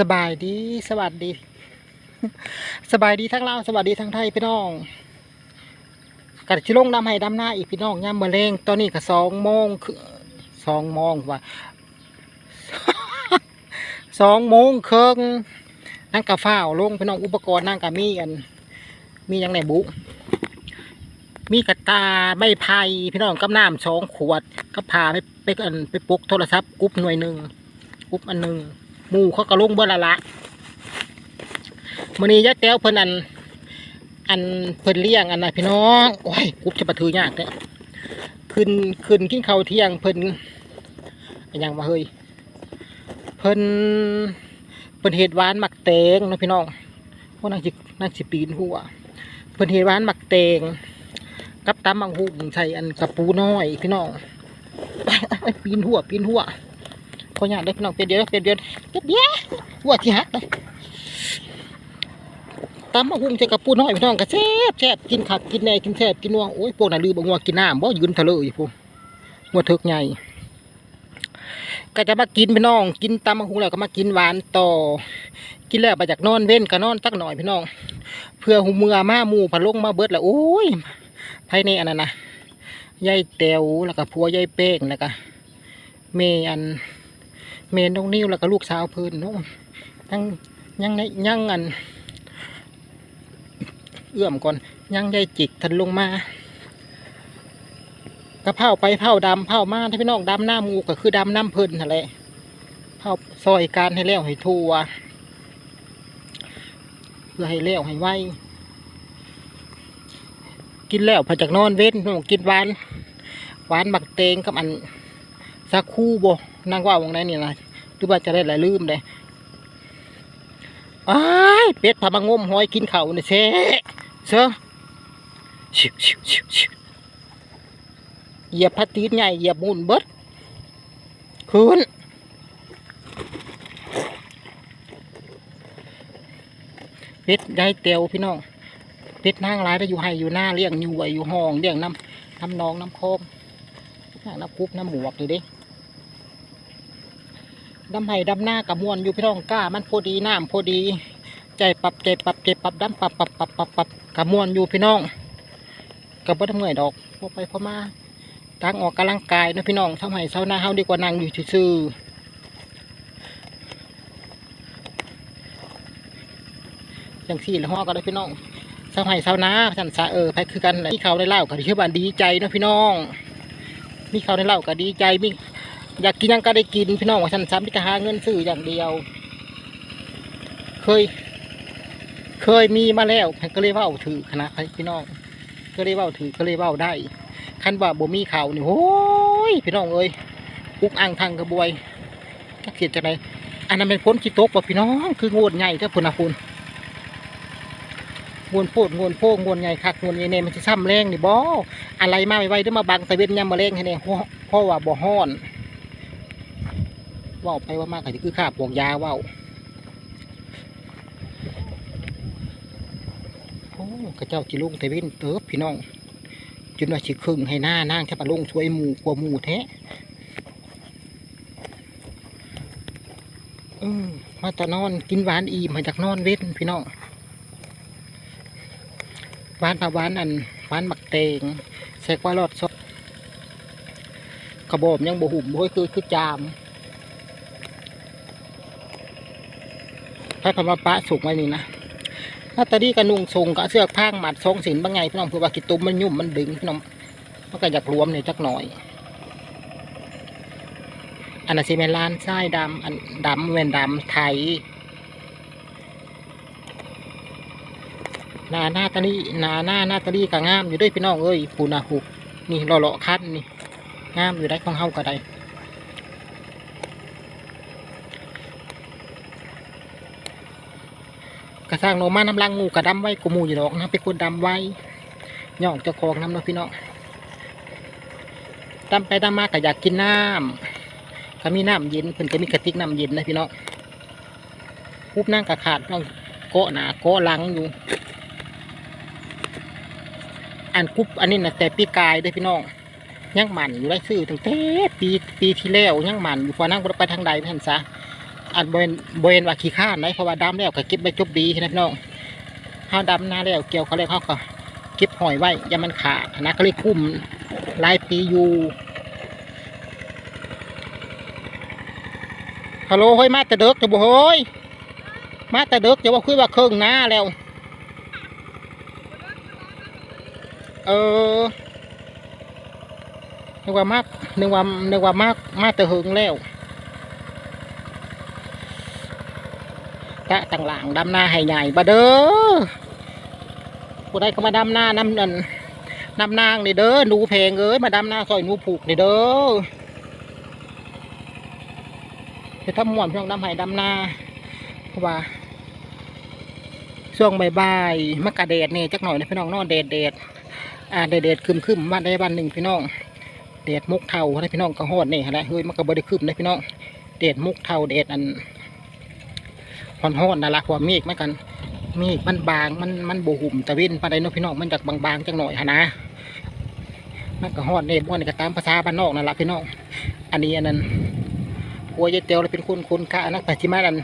สบายดีสวัสดี สบายดีทั้งลาวสวัสดีทั้งไทยพี่น้องกัดชิลงดำให้ดำหน้าอีกพี่น้องย่ำมะเร็งตอนนี้ก็สองโมงคือสองโมงว่าสองโมงครึ่งนั่งกะฟ้าลงพี่น้องอุปกรณ์นั่งกะมีอัน มีหยังไหนบุมีกระตาไม่ไผ่พี่น้องกับน้ำสองขวดก็พาไปไปกันไปปลุกโทรศัพท์กรุ๊ปหน่วยหนึ่งกรุ๊ปอันหนึ่ง หมูเขาก็ลงเบอร์ละละมื้อนี้ยายแต้วเพิ่นอัน อันเพิ่นเลี้ยงอันนะพี่น้องโอ้ยกรุ๊ปจะประถือยากเนี่ยขึ้นขึ้นกินข้าวเที่ยงเพิ่นอันหยังมาเฮ้ยเพิ่นเพิ่นเฮ็ดหวานหมักแตงนะพี่น้องพวกนางสินางสิปีนหัวเพิ่นเฮ็ดหวานหมักแตงกับตำมังหุงใส่อันกระปูน้อยพี่น้องปปีนหัวปีนหัว ขออยากได้พี่น้องเป็นเดียวเป็นเดียวเป็นเดียวหัวที่หักเลยตำมังหุงใส่กระปูน้อยพี่น้องก็แซบแซบกินขักกินแหน่กินแซบกินนัวโอ้ยพวกนั้นลืมบอกว่ากินน้ำบ่ยืนทะเลอยู่พวกหัวเถิกใหญ่ก็จะมากินพี่น้อง กินตำมังหุงแล้วก็มากินหวานต่อ กินแล้วไปจากนอนเว้นก็นอนสักหน่อยพี่น้อง เพื่อหูเมือมาหมูผะลงมาเบิดแล้วโอ้ยภายในอันนั้นนะยายแตวแล้วก็ผัวยายเป้งแล้วก็เมอัน เมน้องนิ้วแล้วก็ลูกสาวเพิ่นน้นยังยังในยังอัน เอื้อมก่อนยังยายจิกทันลงมากระเพราไปเผาดำเผามาถ้าพี่น้องดำหน้ามูก็คือดำน้ำเพิ่นนั่นแหละเผาซอยการให้แล้วให้ทัวเพื่อให้แล้วให้ไวกินแล้วพอจากนอนเว้นกินหวานหวานบักเตงกับอัน สักคู่บ่นางว่าวงไหนนี่นะหรือว่าจะได้หลายลืมเลยอ้ายเป็ดพามางมหอยกินเข่าวนี่ยเซ่เซ่ชิวชิวชิวชิวเหยียบพัดตีนใหญ่เหยียบมูนเบิดคืนเป็ดยายเตียวพี่น้องเป็ดนางร้ายได้อยู่ให้อยู่หน้าเลี้ยงอยู่ไวอยู่ห้องเลี้ยงน้ำน้ำนองน้ำโคมน้ำคุบน้ำหมวกเลยด้ ดำไห้ดำหน้ากับมวนอยู่พี่น้องกล้า มันพอดีน้ำพอดี ใจปรับใจปรับใจปรับดำปรับปรับปรับปรับปรับกับมวนอยู่พี่น้องกับบ่ทำเงยดอกพอไปพอมาตั้งออกกำลังกายนะพี่น้องทำให้เช้าหน้าเฮาดีกว่านั่งอยู่ซื่อๆจังสี่ละห้อก็ได้พี่น้องเสาวไห้เสาวนาสันสาเออไปคือกันแหละมีเขาได้เล่าก็ที่บ้านดีใจนะพี่น้องมีเขาได้เล่าก็ดีใจมี อยากกินยังก็ได้กินพี่น้องว่าสันสามที่จะหาเงินซื้ออย่างเดียว เคย เคยมีมาแล้วก็เลยเว่าถือคณะพี่น้องก็เลยเว่าถือก็เลยเว่าได้คันว่าบ่มีเขานี่โอ้ยพี่น้องเอ้ยอุกอ่างทางกระบวยจักเขียดจะไหนอันนั้นเป็นพ้นขี้ตกป่ะพี่น้องคือโงดใหญ่เท่าพุ่นนะพุ่นงวนโพดงวนโพงงวนใหญ่คักงวนใหญ่เนมันจะซ้ำแรงนี่บ่อะไรมาไว้ๆเด้อมาบังตะเวนยามมาแรงให้แน่เพราะเพราะว่าบ่ฮ้อน ว้าไปว่ามากก็สิคือข้าปอกยาว้าโอ้กระเจ้าจิลุงตะเวนเติบพี่น้องจนว่าสิครึ่งให้หน้านางแค่ปะลงช่วยหมูกลัวหมูแท้อืมมาแตอนอนกินหวานอิ่มาจากนอนเว้นพี่น้องหวานผักหวานอันหวานหมักเตงใส่กว่ารอดซดกระบอกยังบ่หุ่มบ่คือคือจาม ถ้าคำว่าปะสุกไว้นี่นะถ้าตาดีกระนุงทรงกับเสื้อผ้าหมัดทรงสินบางไงพี่น้องเพื่อว่ากิตุ้มมันยุ่มมันดึงพี่น้องมันก็อยากรวมเนี่ยจักหน่อย อันนั้นสิเป็นลานทรายดำอันดำเวนดำไทยนาหน้าตาลีนาหน้าหน้าตาลีก็งามอยู่ด้วยพี่น้องเอ้ยปูนาหุนี่หล่อๆคันนี่งามอยู่ได้ของเฮาก็ได้ กระสร้างโนมาน้ำลังงูกระดำไว้กูมูอยู่ดอกนะเป็นคนดำไว้ย่องเจ้าของน้ำเนาะพี่น้องดำไปดำมาก็อยากกินน้ำก็มีน้ำเย็นเพิ่นก็มีกระติกน้ำเย็นนะพี่น้องปุ๊บนั่งกระขาดน้องเกาะหนาเกาะหลังอยู่ อันกุ๊บอันนี้นะแต่ปีกายเด้พี่น้องยังหมันอยู่ได้ซื้อตั้งแต่ปีปีที่แล้วยังหมันอยู่พอนั่งได้ไปทางใดท่านซะ อันบริเวณบริเวณว่าขี้ข้านไหนเพราะว่าดำแล้วก็เก็บใบจบดีนะพี่น้องเฮาดำหน้าแล้วเกี่ยวเขาเลยเขาก็เก็บหอยไว้ยามันขาดนะก็เลยคุ้มลายปีอยู่ฮัลโหลเฮ้ยมาแต่เด็กจะบ่เฮ้ยมาแต่เด็กจะว่าคุยว่าเครื่องหน้าแล้ว เออนึกว่ามากนึกว่านึกว่ามากมาแต่หึงแล้ว ตะต่างหลังดำหน้าให้ใหญ่บ่เด้อผู้ใดก็มาดำหน้าน้ำนันน้ำนางนี่เด้อหนูเพลงเอ้ยมาดำหน้าซอยหนูผูกนี่เด้อจะทำหมวนเพียงดำให้ดำหน้าเพราะว่าช่วงใบ่ายๆมะกะเดดนี่จักหน่อยนะพี่น้องนอนเดดเดดอ่าเดดเดดคึมคึมบ้านใดบ้านหนึ่งพี่น้องเดดมุกเทาให้พี่น้องก็ฮอดนี่อะเฮ้ยมันก็บ่ได้คึมนะพี่น้องเดดมุกเทาเดดอัน ฮอนฮอนๆนั่นละความเมฆมันกันเมฆมันบางมันมันโบหุ่มตะเวนปานใดเนาะพี่น้องมันจากบางๆจังหน่อยหนนะมันก็ฮอดเนบมันก็ตามภาษาบ้านนอกนั่นละพี่น้องอันนี้อันนั้นหัวยายเตียวเลยเป็นคนคนข้านักปัจจิมานัน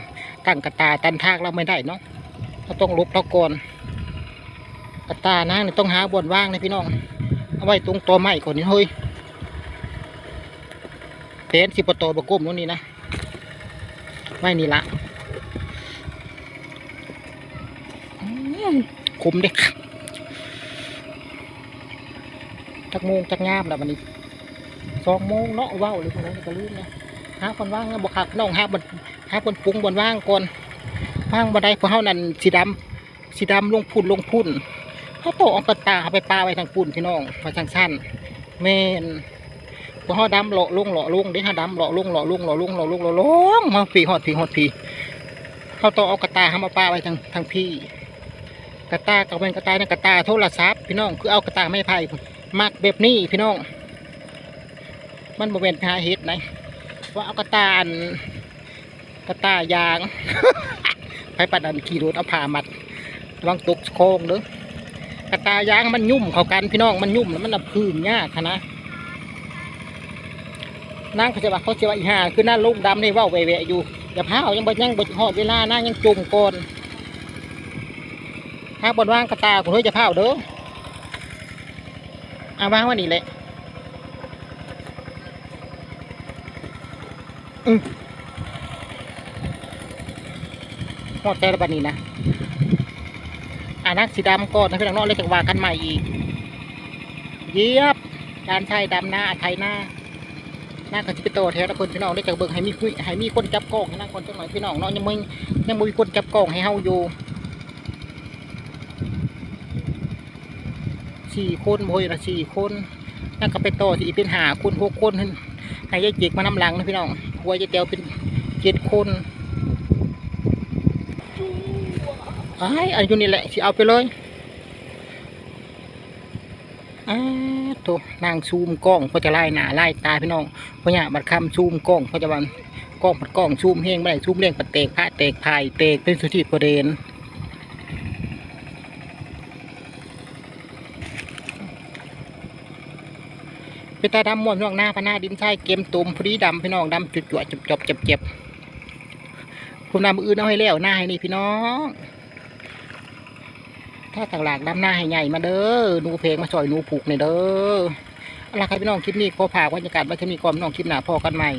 ตั้งกระตาตันทากเราไม่ได้เนาะเราต้องลบเราก่อนกระตานางนี่ต้องหาบ่นว่างนะพี่น้องเอาไว้ตรงตัวไม้ก่อนนี่เฮ้ยเต็นสิบโตบก้มตรงนี้นะไว้นี่ละอืม คุมเด็กจักโมงจักงามแล้ววันนี้สองโมงเนาะว้าวเลยพวกนี้ก็ลืมนะหาคนว่างนะบอกขาดน้องหาบนหาบนปรุงบนว่างก่อนว่างบันไดพวกเฮานั่นสีดำสีดำลงพุ่นลงพุ่นเขาโตเอากระตาไปปาไว้ทางพุ่นพี่น้องมาทางสั้นแม่นพวกเฮาดำเลาะลงเลาะลงเด้เฮาดำเลาะลงเลาะลงเลาะลงเลาะลงเลาะลงมาผีหอดผีหอดผีเขาโตออากระตาเขามาปาไว้ทางทางพี่ กระตากับเป็นกระตาในนกระตาโทรศัพท์พี่น้องคือเอากระตาไม่ไผ่มักแบบนี้พี่น้อง มันบ่เป็นหาเฮ็ดไหนว่าเอากระตาอันกระตายางไปปัดอันขี่รถเอาผ่ามัดระวังตกโค้งเด้อกระตายางมันยุ่มเข้ากันพี่น้องมันยุ่มแล้วมันอับพื้นยากนะนั่งเขาจะว่าเขาจะว่าอีห่าคือหน้าลูกดำนี่เว่าแหวะอยู่อย่าพาวยังบ่ยังบ่หอดเวลาหนั่งยังจุ่มก่อน ถ้าบนว่างกระตาคุณเฮ้ยจะพาวเด้อเอาวางว่านี่แหละอืมหอดแต่ละบันนี้นะอ่านักสีดำก่อนนะพี่น้องเนาะเลยจากว่ากันใหม่อีก เยียบด้านชายดำหน้าไทยหน้าหน้ากันจะไปโตแถวตะคนพี่น้องเลยจากเบิ่งให้มีคุยให้มีคนจับกล้องให้นั่งคนจังหน่อยพี่น้องเนาะยังมึงยังบ่มีคนจับกล้องให้เฮาอยู่ สี่คนโบยละสี่คนนั่นก็ไปโตสี่เป็นหาคนหกคนให้ยายจิกมานำหลังนะพี่น้องหัวยายเตียวเป็นเจ็ดคนไอ้อันยูนี่แหละสิเอาไปเลยอ้าโตัวนางซูมกล้องเพอจะไล่หน้าไล่ตาพี่น้องเพราะเนี่ยบัดคำซูมกล้องเพราะจะวันกล้องบัดกล้องซูมเฮงไม่ได้ซูมเร่งปัดเตกพระเตกพายเตกเป็นสุธิประเด็น เป็นตาดำม่วนพี่น้องหน้าพน้าดินใช่เกมตุ่มพอดีดำพี่น้องดำจุดจุดจบจบเจ็บเจ็บคุณนำมืออื่นเอาให้แล้วหน้าให้นี่พี่น้อง ถ้าต่างหลากดำหน้าให้ใหญ่มาเด้อหนูเพลงมาซอยหนูผูกในอยเด้ออาล่ะครับพี่น้องคลิปนี้ขอผากบรรยากาศไว้จะมีความพี่น้องคลิปหน้าพอกันใหม่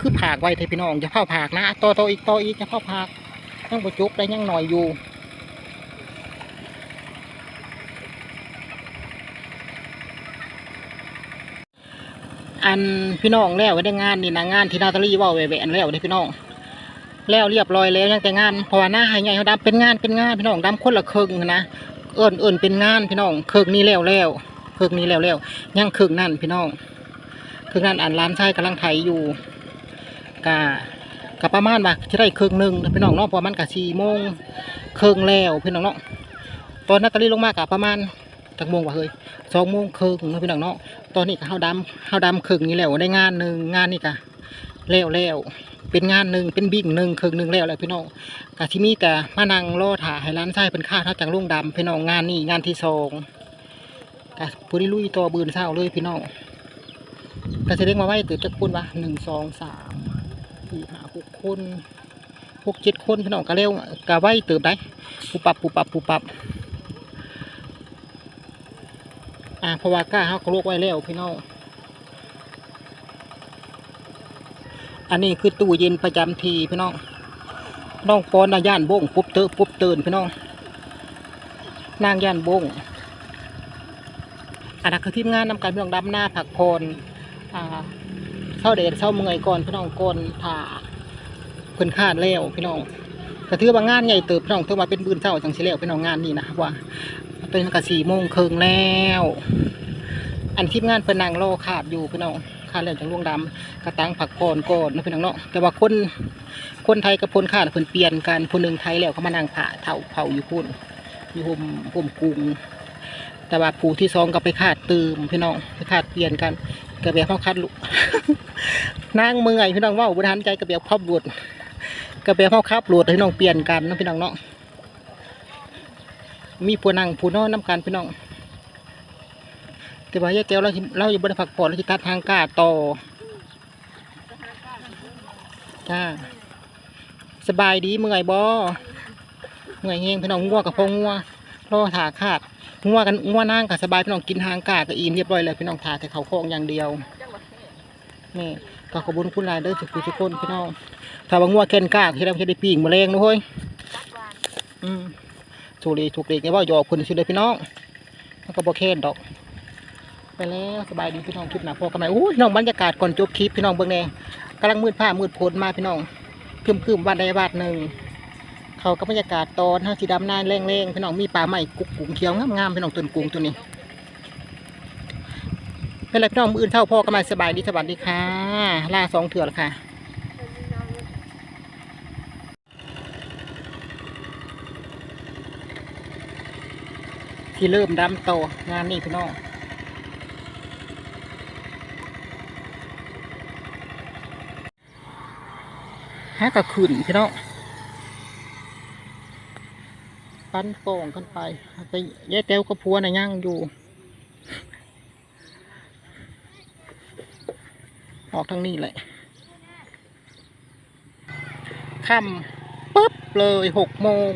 คือผากไว้เถอะพี่น้องจะเข้าผากนะต่อต่ออีกต่ออีกจะเข้าผากยังประจุกได้ยังหน่อยอยู่ อันพี่น้องแล้วได้งานนี่นะงานที่นาตาลีว่าแหวนแล้วได้พี่น้อง แล้วเรียบร้อยแล้วยังแต่งานเพราะว่าหน้าหายใหญ่เขาดำเป็นงานเป็นงานพี่น้องดำคนละครึ่งนะเอิญเอิญเป็นงานพี่น้องครึ่งนี้แล้วแล้วครึ่งนี้แล้วแล้วยังครึ่งนั่นพี่น้องครึ่งนั่นอ่านร้านชายกำลังไถอยู่กะกะประมาณว่าจะได้ครึ่งหนึ่งพี่น้องเนาะประมาณกะสี่โมงครึ่งแล้วพี่น้องเนาะตอนนาตาลีลงมากะประมาณจักโมงวะเฮ้ย สองโมงครึ่งนะพี่น้องเนาะตอนนี้ก็เฮาดำเฮาดำครึ่งนี้แล้วได้งานหนึ่งงานนี่กะแล้วแล้วเป็นงานหนึ่งเป็นบิ่งหนึ่งครึ่งหนึ่งแล้วแหละพี่น้องกะที่มีแต่มานั่งรอถ่าให้ร้านไส้เป็นข้าวเท่าจากลุงดำพี่น้องงานนี่งานที่สองกะพูดลุยตัวบืนเศร้าเลยพี่น้องกะเสด็จมาไว้ตื่นจะพูดว่าหนึ่งสองสามสี่ห้าหกคนหกเจ็ดคนพี่น้องก็เร็วกะไว้เติบได้ปูปับปูปับปูปับ อ่าเพราะว่ากล้าเขาก็ลวกไว้แล้วพี่น้องอันนี้คือตู้เย็นประจำทีพี่น้องน้องปอนย่านบงปุ๊บเตอปุ๊บเตือนพี่น้องนางย่านบงอันนั้นคือทีมงานนำการพี่น้องดำหน้าผักพรอ่าเศร้าเดชเศร้าเมื่อยก่อนพี่น้องก่อนผ่าเพิ่นคาดแล้วพี่น้องก็ถือว่างานใหญ่เติบพี่น้องถือว่าเป็นบืนเศร้าจังสิแล้วพี่น้องงานนี้นะว่า เป็นกะสี่โมงครึ่งแล้ว อันทีมงานเพิ่นนั่งรอขาดอยู่พี่น้องขาดแล้วจังล่วงดำกระตังผักก่อนก่อนนะพี่น้องเนาะแต่ว่าคนคนไทยกับคนขาดเพิ่นเปลี่ยนกันคนหนึ่งไทยแล้วเขามานั่งผ่าเผาเผาอยู่พุ่นอยู่ห่มห่มกรุงแต่ว่าผู้ที่สองก็ไปขาดตืมพี่น้องไปขาดเปลี่ยนกันกระเบียบเขาคัดลุกนางเมื่อยพี่น้องว่าบริหารใจกระเบียบครอบหลุดกระเบียบเขาคับหลุดพี่น้องเปลี่ยนกันนะพี่น้องเนาะ มีผู้นั่งผู้นอนน้ำกันพี่น้อง แต่ว่ายายแก้วเราเราอยู่บนผักปอดเราจะตัดทางกาต่อจ้าสบายดีเมื่อยบ่เมื่อยเฮงพี่น้องงัวกับพงงัวรอถาขาดงัวกันงัวนางกับสบายพี่น้องกินทางกาก็อิ่มเรียบร้อยเลยพี่น้องทาแต่เขาโค้งอย่างเดียวนี่ก็ขอบคุญคุณหลายเด้อทุกทุกคนพี่น้องถ้าว่างัวแก่นกากที่เราจะได้ปีงแมลงนะเฮ้ยอืม ถูกเลยถูกเลยแกว่าหยอกคนสิเลยพี่น้องมันก็บ่แค่นดอก ไปแล้วสบายดีพี่น้องคลิปหนาพอกันไหมอู้พี่น้องบรรยากาศก่อนจบคลิปพี่น้องเบิ่งแน่กำลังมืดผ้ามืดโพลมาพี่น้องคืมคืมๆวันใดวันหนึ่งเขาก็บรรยากาศตอนห้าสีดำหน้าแรงๆพี่น้องมีปลาใหม่กุกกุงเขียวงามๆพี่น้องต้นกุ้งตัวนี้เป็นไรพี่น้องมืออื่นเท่าพ่อก็มาสบายดีสวัสดีค่ะล่าสองเถื่อแล้วค่ะ ที่เริ่มดำโตงานนี้พี่น้องฮะก็ขึ้นพี่น้องปั้นโป่งกันไปไปแย่เต้วก็พัวนะย่างอยู่ ออกทางนี้แหละค่ำปุ๊บเลยหกโมง